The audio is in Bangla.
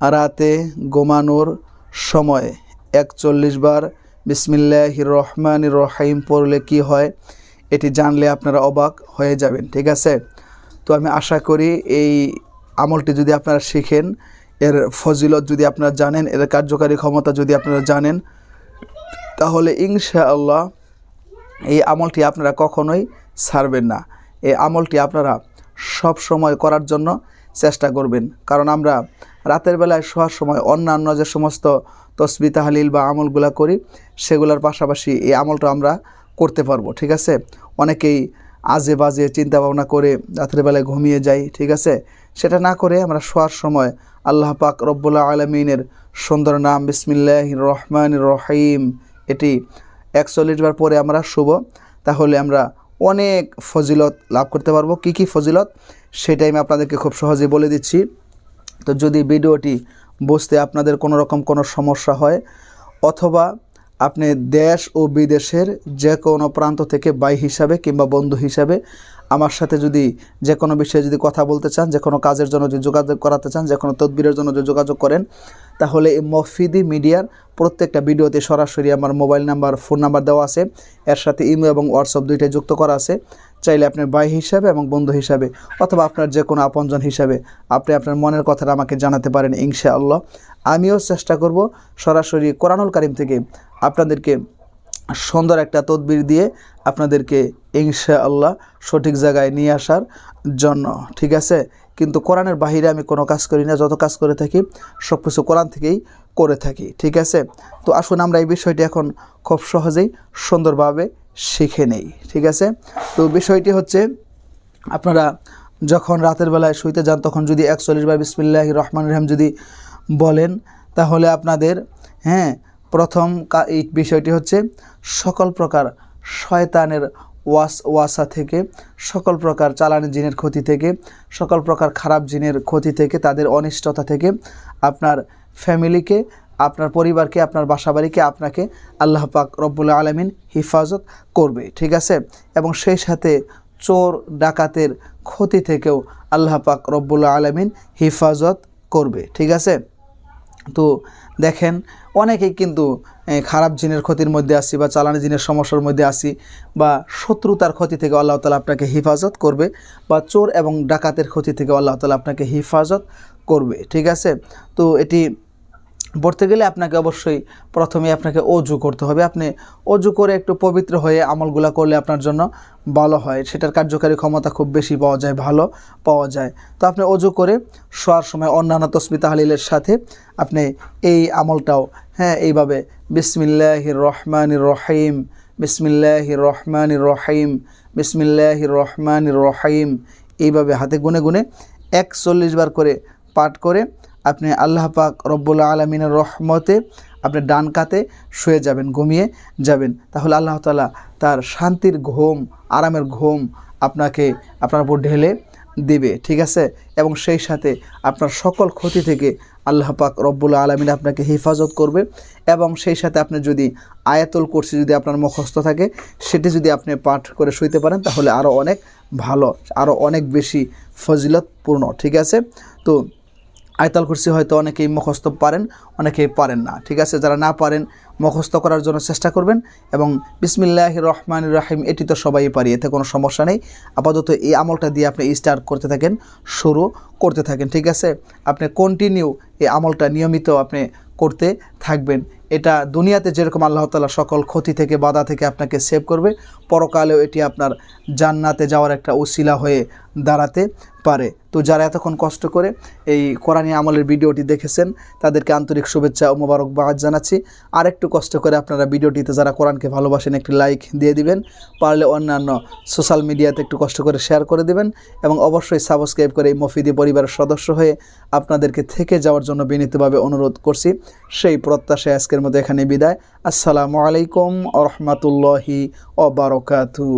রাতে ঘুমানোর সময়। একচল্লিশ বার বিসমিল্লাহ রহমান রহিম পড়লে কি হয়? এটি জানলে আপনারা অবাক হয়ে যাবেন, ঠিক আছে? তো আমি আশা করি এই আমলটি যদি আপনারা শিখেন, এর ফজিলত যদি আপনারা জানেন, এর কার্যকারী ক্ষমতা যদি আপনারা জানেন, তাহলে ইনশা আল্লাহ এই আমলটি আপনারা কখনোই ছাড়বেন না। এই আমলটি আপনারা সব সময় করার জন্য চেষ্টা করবেন। কারণ আমরা রাতের বেলায় শোয়ার সময়, অন্যান্য যে সমস্ত তসবি তাহালিল বা আমলগুলা করি, সেগুলোর পাশাপাশি এই আমলটা আমরা করতে পারব, ঠিক আছে? অনেকেই আজে বাজে চিন্তা ভাবনা করে রাতের বেলায় ঘুমিয়ে যাই, ঠিক আছে? সেটা না করে আমরা শোয়ার সময় আল্লাহ পাক রব্বুল্লাহ আলমিনের সুন্দর নাম বিসমিল্লাহ রহমান রহিম, এটি একচল্লিশ বার পরে আমরা শুভ তাহলে আমরা অনেক ফজিলত লাভ করতে পারব। কি কি ফজিলত? সেটাই আমি আপনাদেরকে খুব সহজে বলে দিচ্ছি। তো যদি ভিডিওটি বুঝতে আপনাদের কোনো রকম কোনো সমস্যা হয়, অথবা আপনি দেশ ও বিদেশের যে কোনো প্রান্ত থেকে বাই হিসাবে কিংবা বন্ধু হিসাবে আমার সাথে যদি যে কোনো বিষয়ে যদি কথা বলতে চান, যে কোনো কাজের জন্য যদি যোগাযোগ করাতে চান, যে কোনো তদবিরের জন্য যদি যোগাযোগ করেন, তাহলে এই মফিদি মিডিয়ার প্রত্যেকটা ভিডিওতে সরাসরি আমার মোবাইল নাম্বার, ফোন নাম্বার দেওয়া আছে। এর সাথে ইমো এবং হোয়াটসঅ্যাপ দুইটাই যুক্ত করা আছে। চাইলে আপনার ভাই হিসাবে এবং বন্ধু হিসাবে অথবা আপনার যে কোনো আপনজন হিসাবে আপনি আপনার মনের কথাটা আমাকে জানাতে পারেন ইনশা আল্লাহ আমিও চেষ্টা করব সরাসরি কোরআনুল কারিম থেকে আপনাদেরকে সুন্দর একটা তদবির দিয়ে আপনাদেরকে ইনশা আল্লাহ সঠিক জায়গায় নিয়ে আসার জন্য, ঠিক আছে? কিন্তু কোরআনের বাহিরে আমি কোনো কাজ করি না, যত কাজ করে থাকি সব কিছু কোরআন থেকেই করে থাকি, ঠিক আছে? তো আসুন আমরা এই বিষয়টি এখন খুব সহজেই সুন্দরভাবে শিখে নেই, ঠিক আছে? তো বিষয়টি হচ্ছে, আপনারা যখন রাতের বেলায় শুইতে যান, তখন যদি একচল্লিশ বার বিসমিল্লাহ রহমান রহিম যদি বলেন, তাহলে আপনাদের হ্যাঁ প্রথম এই বিষয়টি হচ্ছে, সকল প্রকার শয়তানের ওয়াস, ওয়াসা থেকে, সকল প্রকার চালানি জিনের ক্ষতি থেকে, সকল প্রকার খারাপ জিনের ক্ষতি থেকে, তাদের অনিষ্টতা থেকে আপনার ফ্যামিলিকে আপনার পরিবারকে, আপনার বাসাবাড়িকে আপনাকে আল্লাহ পাক রব্বুল আলমিন হিফাজত করবে, ঠিক আছে? এবং সেই সাথে চোর, ডাকাতের ক্ষতি থেকেও আল্লাহ পাক রব্বুল আলমিন হিফাজত করবে, ঠিক আছে? তো দেখেন, অনেকেই কিন্তু খারাপ জিনের ক্ষতির মধ্যে আসি বা চালানি জিনের সমস্যার মধ্যে আসি বা শত্রুতার ক্ষতি থেকে আল্লাহ তালা আপনাকে হেফাজত করবে বা চোর এবং ডাকাতের ক্ষতি থেকে আল্লাহ তালা আপনাকে হেফাজত করবে, ঠিক আছে? তো এটি পড়তে গেলে আপনাকে অবশ্যই প্রথমে আপনাকে অজু করতে হবে। আপনি অজু করে একটু পবিত্র হয়ে আমলগুলা করলে আপনার জন্য ভালো হয়। সেটার কার্যকারী ক্ষমতা খুব বেশি পাওয়া যায়, ভালো পাওয়া যায়। তো আপনি অজু করে শোয়ার সময় অন্যান্য তসমি তাহলিলের সাথে আপনি এই আমলটাও হ্যাঁ এইভাবে বিসমিল্লাহ রহমান রহিম বিসমিল্লাহ রহমান রহিম বিসমিল্লাহ রহমান রহিম এইভাবে হাতে গুনে গুনে একচল্লিশ বার করে পাঠ করে আপনি আল্লাহ পাক রব্বুল আলমিনের রহমতে আপনি ডান কাতে শুয়ে যাবেন, ঘুমিয়ে যাবেন। তাহলে আল্লাহ তালা তার শান্তির ঘুম, আরামের ঘুম আপনাকে আপনার উপর ঢেলে দেবে, ঠিক আছে? এবং সেই সাথে আপনার সকল ক্ষতি থেকে আল্লাহ পাক রব্বুল আলমিন আপনাকে হেফাজত করবে। এবং সেই সাথে আপনি যদি আয়াতুল করছি যদি আপনার মুখস্থ থাকে, সেটি যদি আপনি পাঠ করে শুইতে পারেন, তাহলে আরও অনেক ভালো আরও অনেক বেশি ফজিলতপূর্ণ, ঠিক আছে? তো আয়তাল কুরসি হয়তো অনেকেই মুখস্থ পারেন, অনেকেই পারেন না। ঠিক আছে? যারা না পারেন, মুখস্থ করার জন্য চেষ্টা করবেন এবং বিসমিল্লাহ রহমান রাহিম, এটি তো সবাই পারি, এতে কোনো সমস্যা নেই। আপাতত এই আমলটা দিয়ে আপনি স্টার্ট করতে থাকেন, শুরু করতে থাকেন। ঠিক আছে? আপনি কন্টিনিউ এই আমলটা নিয়মিত আপনি করতে থাকবেন। এটা দুনিয়াতে যেরকম আল্লাহ তালা সকল ক্ষতি থেকে, বাধা থেকে আপনাকে সেভ করবে, পরকালেও এটি আপনার জান্নাতে যাওয়ার একটা উসিলা হয়ে দাঁড়াতে পারে। তো যারা এতক্ষণ কষ্ট করে এই কোরআনী আমলের ভিডিওটি দেখেছেন, তাদেরকে আন্তরিক শুভেচ্ছা ও মোবারকবাদ জানাচ্ছি। আর একটু কষ্ট করে আপনারা ভিডিওটিতে যারা কোরআনকে ভালোবাসেন, একটি লাইক দিয়ে দিবেন, পারলে অন্যান্য সোশ্যাল মিডিয়াতে একটু কষ্ট করে শেয়ার করে দিবেন এবং অবশ্যই সাবস্ক্রাইব করে এই মফিদি পরিবারের সদস্য হয়ে আপনাদেরকে থেকে যাওয়ার জন্য বিনীতভাবে অনুরোধ করছি। সেই প্রত্যাশায় আজকের মতো এখানে বিদায়। আসসালামু আলাইকুম আ রহমতুল্লাহি অবরকাতু